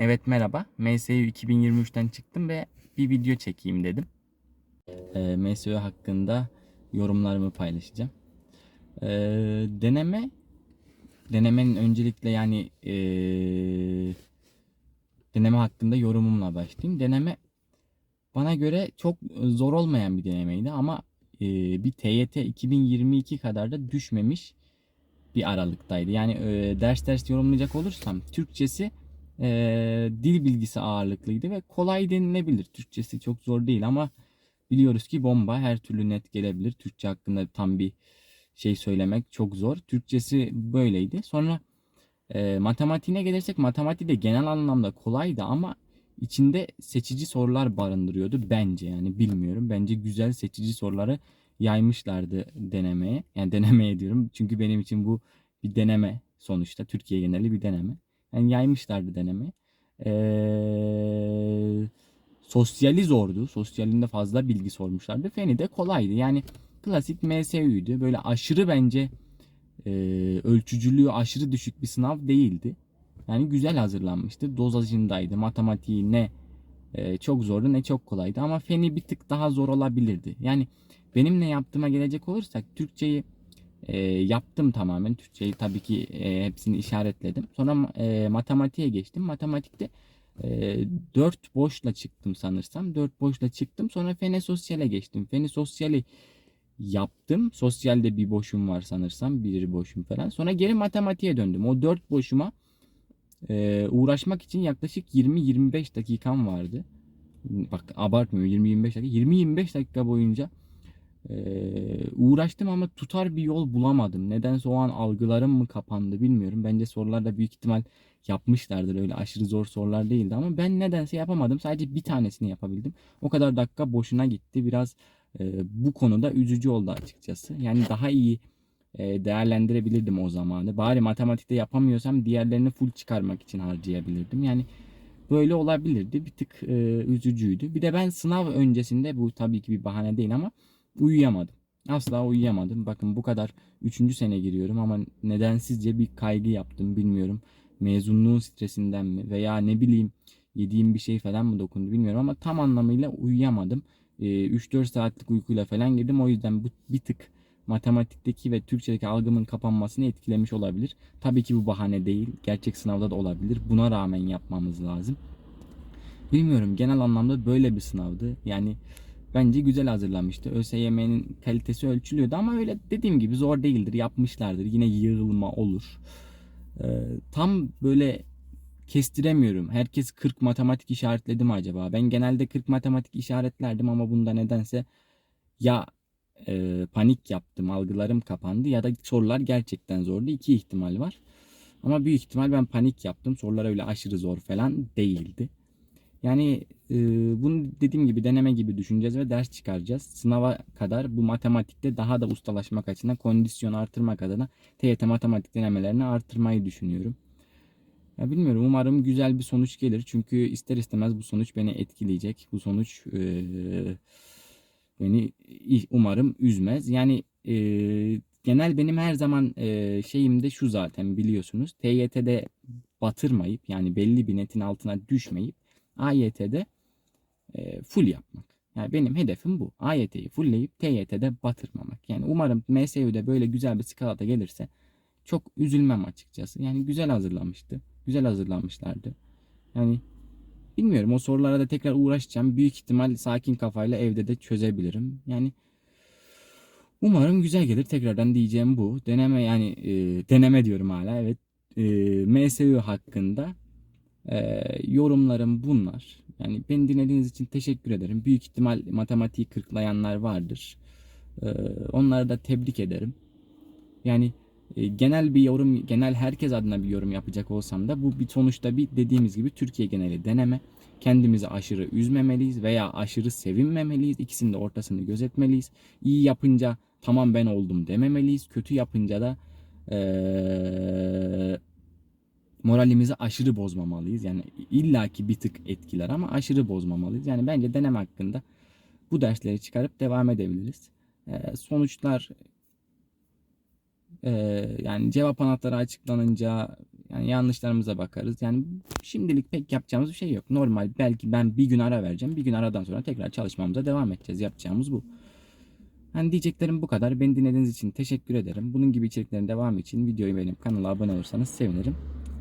Evet merhaba. MSU 2023'ten çıktım ve bir video çekeyim dedim. Ee, MSU hakkında yorumlarımı paylaşacağım. Ee, deneme denemenin öncelikle yani ee, deneme hakkında yorumumla başlayayım. Deneme bana göre çok zor olmayan bir denemeydi ama ee, bir TYT 2022 kadar da düşmemiş bir aralıktaydı. Yani ee, ders ders yorumlayacak olursam Türkçesi e, dil bilgisi ağırlıklıydı ve kolay denilebilir. Türkçesi çok zor değil ama biliyoruz ki bomba her türlü net gelebilir. Türkçe hakkında tam bir şey söylemek çok zor. Türkçesi böyleydi. Sonra e, matematiğine gelirsek matematik de genel anlamda kolaydı ama içinde seçici sorular barındırıyordu bence yani bilmiyorum. Bence güzel seçici soruları yaymışlardı denemeye. Yani denemeye diyorum çünkü benim için bu bir deneme sonuçta Türkiye geneli bir deneme. Yani yaymışlardı deneme. Ee, sosyali zordu. Sosyalinde fazla bilgi sormuşlardı. Feni de kolaydı. Yani klasik MSÜ'ydü. Böyle aşırı bence e, ölçücülüğü aşırı düşük bir sınav değildi. Yani güzel hazırlanmıştı. Dozajındaydı. Matematiği ne e, çok zordu ne çok kolaydı. Ama feni bir tık daha zor olabilirdi. Yani benim ne yaptığıma gelecek olursak Türkçeyi e, yaptım tamamen. Türkçeyi tabii ki e, hepsini işaretledim. Sonra e, matematiğe geçtim. Matematikte e, 4 boşla çıktım sanırsam. 4 boşla çıktım. Sonra fene sosyale geçtim. Fene sosyali yaptım. Sosyalde bir boşum var sanırsam. Bir boşum falan. Sonra geri matematiğe döndüm. O 4 boşuma e, uğraşmak için yaklaşık 20-25 dakikam vardı. Bak abartmıyorum 20-25 dakika. 20-25 dakika boyunca ee, uğraştım ama tutar bir yol bulamadım. Nedense o an algılarım mı kapandı bilmiyorum. Bence sorularda büyük ihtimal yapmışlardır. Öyle aşırı zor sorular değildi ama ben nedense yapamadım. Sadece bir tanesini yapabildim. O kadar dakika boşuna gitti. Biraz e, bu konuda üzücü oldu açıkçası. Yani daha iyi e, değerlendirebilirdim o zamanı. Bari matematikte yapamıyorsam diğerlerini full çıkarmak için harcayabilirdim. Yani böyle olabilirdi. Bir tık e, üzücüydü. Bir de ben sınav öncesinde bu tabii ki bir bahane değil ama uyuyamadım. Asla uyuyamadım. Bakın bu kadar 3. sene giriyorum ama nedensizce bir kaygı yaptım bilmiyorum. Mezunluğun stresinden mi veya ne bileyim yediğim bir şey falan mı dokundu bilmiyorum ama tam anlamıyla uyuyamadım. Ee, 3-4 saatlik uykuyla falan girdim. O yüzden bu bir tık matematikteki ve Türkçedeki algımın kapanmasını etkilemiş olabilir. Tabii ki bu bahane değil. Gerçek sınavda da olabilir. Buna rağmen yapmamız lazım. Bilmiyorum genel anlamda böyle bir sınavdı. Yani bence güzel hazırlanmıştı. ÖSYM'nin kalitesi ölçülüyordu ama öyle dediğim gibi zor değildir. Yapmışlardır. Yine yığılma olur. Ee, tam böyle kestiremiyorum. Herkes 40 matematik işaretledi mi acaba? Ben genelde 40 matematik işaretlerdim ama bunda nedense ya e, panik yaptım, algılarım kapandı ya da sorular gerçekten zordu. İki ihtimal var. Ama büyük ihtimal ben panik yaptım. Sorular öyle aşırı zor falan değildi. Yani e, bunu dediğim gibi deneme gibi düşüneceğiz ve ders çıkaracağız. Sınava kadar bu matematikte daha da ustalaşmak açısından kondisyon artırmak adına TYT matematik denemelerini artırmayı düşünüyorum. Ya bilmiyorum umarım güzel bir sonuç gelir. Çünkü ister istemez bu sonuç beni etkileyecek. Bu sonuç e, beni umarım üzmez. Yani e, genel benim her zaman e, şeyim de şu zaten biliyorsunuz. TYT'de batırmayıp yani belli bir netin altına düşmeyip AYT'de e, full yapmak. Yani benim hedefim bu. AYT'yi fullleyip TYT'de batırmamak. Yani umarım MSU'de böyle güzel bir skalada gelirse çok üzülmem açıkçası. Yani güzel hazırlanmıştı. Güzel hazırlanmışlardı. Yani bilmiyorum o sorulara da tekrar uğraşacağım. Büyük ihtimal sakin kafayla evde de çözebilirim. Yani umarım güzel gelir. Tekrardan diyeceğim bu. Deneme yani e, deneme diyorum hala. Evet. E, MSU hakkında ee, yorumlarım bunlar. Yani beni dinlediğiniz için teşekkür ederim. Büyük ihtimal matematiği kırklayanlar vardır. Ee, onları da tebrik ederim. Yani e, genel bir yorum, genel herkes adına bir yorum yapacak olsam da bu bir sonuçta bir dediğimiz gibi Türkiye geneli deneme. Kendimizi aşırı üzmemeliyiz veya aşırı sevinmemeliyiz. İkisinin de ortasını gözetmeliyiz. İyi yapınca tamam ben oldum dememeliyiz. Kötü yapınca da ee, moralimizi aşırı bozmamalıyız. Yani illaki bir tık etkiler ama aşırı bozmamalıyız. Yani bence deneme hakkında bu dersleri çıkarıp devam edebiliriz. Ee, sonuçlar e, yani cevap anahtarı açıklanınca Yani yanlışlarımıza bakarız. Yani şimdilik pek yapacağımız bir şey yok. Normal belki ben bir gün ara vereceğim. Bir gün aradan sonra tekrar çalışmamıza devam edeceğiz. Yapacağımız bu. Hani diyeceklerim bu kadar. Beni dinlediğiniz için teşekkür ederim. Bunun gibi içeriklerin devamı için videoyu beğenip kanala abone olursanız sevinirim.